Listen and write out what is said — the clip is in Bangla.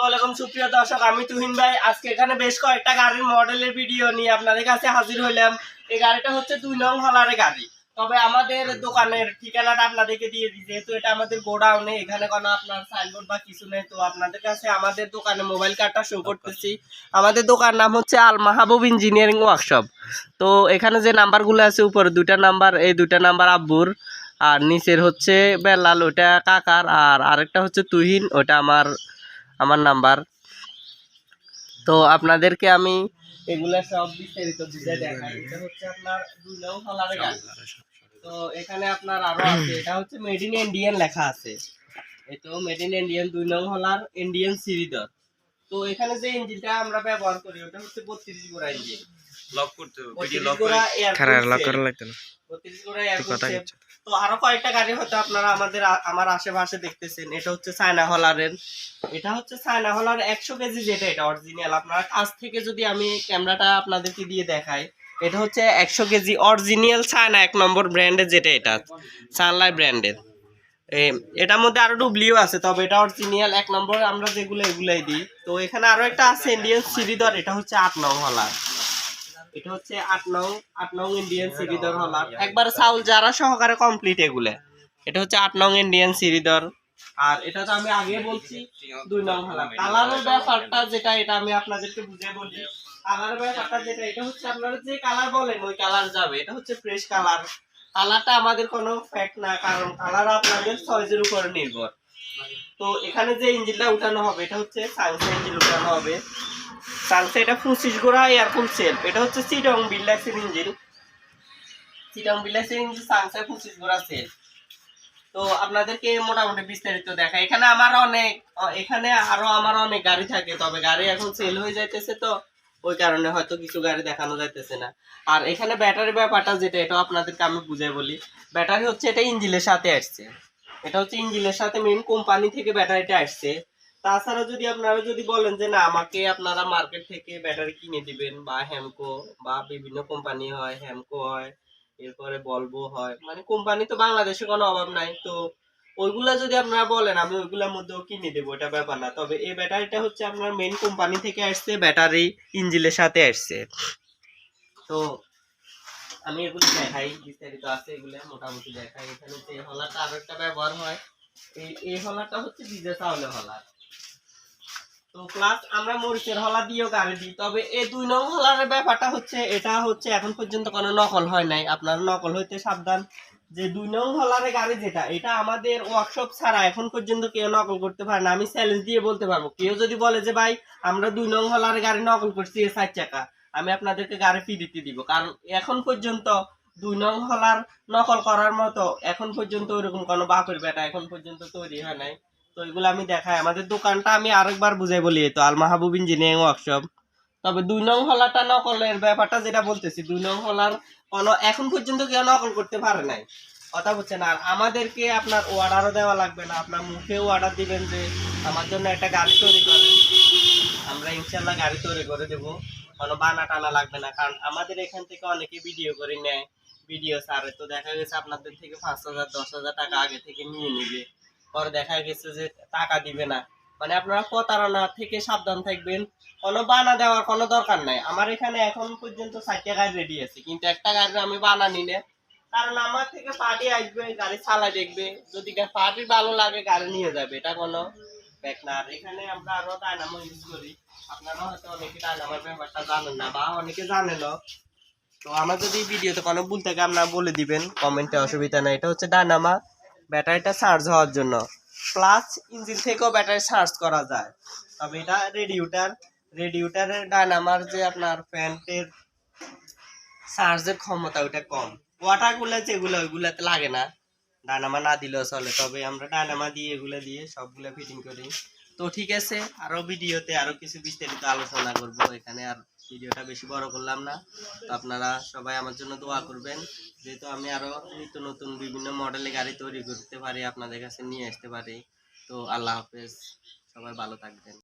আসসালামু সুপ্রিয় দর্শক, আমি তুহিন ভাই। আজকে এখানে বেশ কয়েকটা গাড়ির মডেলের ভিডিও নিয়ে আপনাদের কাছে হাজির হইলাম। এই গাড়িটা হচ্ছে দুই নং হলারের গাড়ি। তবে আমাদের দোকানের ঠিকানাটা আপনাদেরকে দিয়ে দিই, যেহেতু এটা আমাদের গোডাউনে, এখানে কোনো আপনার সাইনবোর্ড বা কিছু নেই, তো আপনাদের কাছে আমাদের দোকানে মোবাইল কার্ডটা শো করতেছি। আমাদের দোকান নাম হচ্ছে আল মাহবুব ইঞ্জিনিয়ারিং ওয়ার্কশপ তো এখানে যে নাম্বারগুলো আছে, উপরে দুইটা নাম্বার, এই দুইটা নাম্বার আব্বুর, আর নিচের হচ্ছে বেলাল ওটা কাকার, আর আরেকটা হচ্ছে তুহিন ওটা আমার আমার নাম্বার। তো আপনাদেরকে আমি এগুলা সব বিস্তারিত বুঝে দেখাই। এটা হচ্ছে আপনার দুই নং হলারে গাছ। তো এখানে আপনার আরও আছে। এটা হচ্ছে মেড ইন ইন্ডিয়ান লেখা আছে। তো মেড ইন ইন্ডিয়ান দুই নং হলার ইন্ডিয়ান সিরিদর তো এখানে যে ইঞ্জিনটা আমরা ব্যবহার করি, ওটা হচ্ছে বত্রিশ গোড়া ইঞ্জিন। লক করতে হবে। বত্রিশ লক গোড়া খারাপ লক করা লাগতো না। বত্রিশ গোড়া তুই কথা এয়ার কিছু তো আরও কয়েকটা গাড়ি হয়তো আপনারা আমাদের আমার আশেপাশে দেখতেছেন। এটা হচ্ছে চায়না হলারের। এটা হচ্ছে চায়না হলার একশো কেজি যেটা এটা অরিজিনাল আপনারা কাছ থেকে যদি আমি ক্যামেরাটা আপনাদেরকে দিয়ে দেখাই এটা হচ্ছে একশো কেজি অরিজিনাল চায়না এক নম্বর ব্র্যান্ডের যেটা এটা। সানলাইট ব্র্যান্ডের। এটার মধ্যে আরও ডুবলিও আছে তবে এটা অরিজিনাল এক নম্বর। আমরা যেগুলো এগুলাই দিই। তো এখানে আরও একটা আছে ইন্ডিয়ান সিরিদর এটা হচ্ছে আট নং হলার। এটা হচ্ছে আট নং আট নং ইন্ডিয়ান সিরিদর হলার একবার চাউল যারা সহকারে কমপ্লিট এগুলা। এটা হচ্ছে আট নং ইন্ডিয়ান সিরিদর আর এটা তো আমি আগে বলছি দুই নং হলার কালারের ব্যাপারটা যেটা এটা আমি আপনাদেরকে বুঝিয়ে কালারের ব্যাপারটা যেটা এটা হচ্ছে আপনারা যে কালার বলেন ওই কালার যাবে। এটা হচ্ছে ফ্রেশ কালার। কালারটা আমাদের কোনো ফ্যাক্ট না কারণ কালার আপনাদের চয়েসের উপরে নির্ভর। তো এখানে যে ইঞ্জিনটা উঠানো হবে এটা হচ্ছে সায়েন্স ইঞ্জিন উঠানো হবে। সানসে এটা পঁচিশ গোড়া এয়ারফুল সেল এটা হচ্ছে সিটং বিল্লাক্সের ইঞ্জিন সিটং বিল্লাক্সের ইঞ্জিন সানসে পঁচিশ গোড়া সেল তো আপনাদেরকে মোটামুটি বিস্তারিত দেখা এখানে আমার অনেক এখানে আরও আমার অনেক গাড়ি থাকে, তবে গাড়ি এখন সেল হয়ে যাইতেছে তো, ওই কারণে হয়তো কিছু গাড়ি দেখানো যাইতেছে না। আর এখানে ব্যাটারি ব্যাপারটা যেটা এটা আপনাদেরকে আমি বুঝাই বলি। ব্যাটারি হচ্ছে এটা ইঞ্জিনের সাথে আসছে। এটা হচ্ছে ইঞ্জিনের সাথে মেন কোম্পানি থেকে ব্যাটারিটা আসছে। তাছাড়া যদি আপনারা যদি বলেন যে না, আমাকে আপনারা মার্কেট থেকে ব্যাটারি কিনে দিবেন বা হ্যামকো বা বিভিন্ন কোম্পানি হয় হ্যামকো হয়, এরপরে বলব হয় মানে কোম্পানি তো বাংলাদেশে কোনো অভাব নাই। তো ওইগুলা যদি আপনারা বলেন, আমি ওইগুলোর মধ্যেও কিনে দেবো, এটা ব্যাপার না। তবে এই ব্যাটারিটা হচ্ছে আপনার মেন কোম্পানি থেকে আসছে, ব্যাটারি ইঞ্জিনের সাথে আসছে। তো আমি এগুলো দেখাই, বিস্তারিত আছে এগুলো মোটামুটি দেখাই। এখানে যে হলারটা আরও একটা ব্যবহার হয়, এই এই হলারটা হচ্ছে বিজে চাউলে হলার। তো প্লাস আমরা মরিচের হলা দিয়েও গাড়ি দিই। তবে এই দুই নং হলারের ব্যাপারটা হচ্ছে, এটা হচ্ছে এখন পর্যন্ত কোনো নকল হয় নাই। আপনার নকল হইতে সাবধান। যে দুই নং হলারের গাড়ি যেটা, এটা আমাদের ওয়ার্কশপ ছাড়া এখন পর্যন্ত কেউ নকল করতে পারে না। আমি চ্যালেঞ্জ দিয়ে বলতে পারব। কেউ যদি বলে যে, ভাই, আমরা দুই নং হলারের গাড়ি নকল করছি, এ চার চাকা আমি আপনাদেরকে গাড়ি ফিরিতে দিব। কারণ এখন পর্যন্ত দুই নং হলার নকল করার মতো এখন পর্যন্ত ওইরকম কোনো বাপের বেটা এখন পর্যন্ত তৈরি হয় নাই। তো এগুলো আমি দেখাই। আমাদের দোকানটা আমি আরেকবার বুঝাই বলি তো আল মাহবুব ইঞ্জিনিয়ারিং ওয়ার্কশপ তবে দুই নং হলাটা নকলের ব্যাপারটা যেটা বলতেছি, দুই নং হলার কোনো এখন পর্যন্ত কেউ নকল করতে পারে নাই। কথা বলছেন আর আমাদেরকে আপনার অর্ডারও দেওয়া লাগবে না। আপনার মুখেও অর্ডার দিবেন যে, আমার জন্য একটা গাড়ি তৈরি করেন। আমরা ইনশাল্লাহ গাড়ি তৈরি করে দেবো। কোনো বানা টানা লাগবে না। কারণ আমাদের এখান থেকে অনেকে ভিডিও করে নেয়। ভিডিও সারে তো দেখা গেছে আপনাদের থেকে পাঁচ হাজার, দশ হাজার টাকা আগে থেকে নিয়ে নিবে। পরে দেখা গেছে যে টাকা দিবে না। মানে আপনারা প্রতারণা থেকে সাবধান থাকবেন। কোনো বানা দেওয়ার কোনো দরকার নাই। আমার এখানে এখন পর্যন্ত ষাটটা গাড়ি রেডি আছে। কিন্তু একটা গাড়ি আমি বানা নিলে, কারণ আমার থেকে পার্টি আসবে, গাড়ি চালা দেখবে। যদি পার্টি ভালো লাগে, গাড়ি নিয়ে যাবে। এটা কোনো ব্যাক না। আর এখানে আমরা আরও ডায়নামো ইউজ করি। আপনারা হয়তো অনেকে ডায়নামোর ব্যাপারটা জানেন না, বা অনেকে জানেনও। তো আমার যদি ভিডিওতে কোনো ভুল থাকে, আপনারা বলে দিবেন। কমেন্টে অসুবিধা নেই। এটা হচ্ছে ডায়নামা ব্যাটারিটা চার্জ হওয়ার জন্য। প্লাস ইঞ্জিন থেকেও ব্যাটারি চার্জ করা যায়। তবে এটা রেডিউটার রেডিউটারের ডায়নামার যে আপনার প্যান্টের চার্জের ক্ষমতা ওটা কম। ওয়াটারগুলো যেগুলো, ওইগুলোতে লাগে না। ডায়নামা না দিলেও চলে। তবে আমরা ডায়নামা দিয়ে এগুলো দিয়ে সবগুলো ফিটিং করি তো ঠিক আছে, আরও ভিডিওতে আরও কিছু বিস্তারিত আলোচনা করব। এখানে আর ভিডিওটা বেশি বড় করলাম না। তো আপনারা সবাই আমার জন্য দোয়া করবেন। যেহেতু আমি আরও নিত্য নতুন বিভিন্ন মডেলের গাড়ি তৈরি করতে পারি, আপনাদের কাছে নিয়ে আসতে পারি। তো আল্লাহ হাফেজ। সবাই ভালো থাকবেন।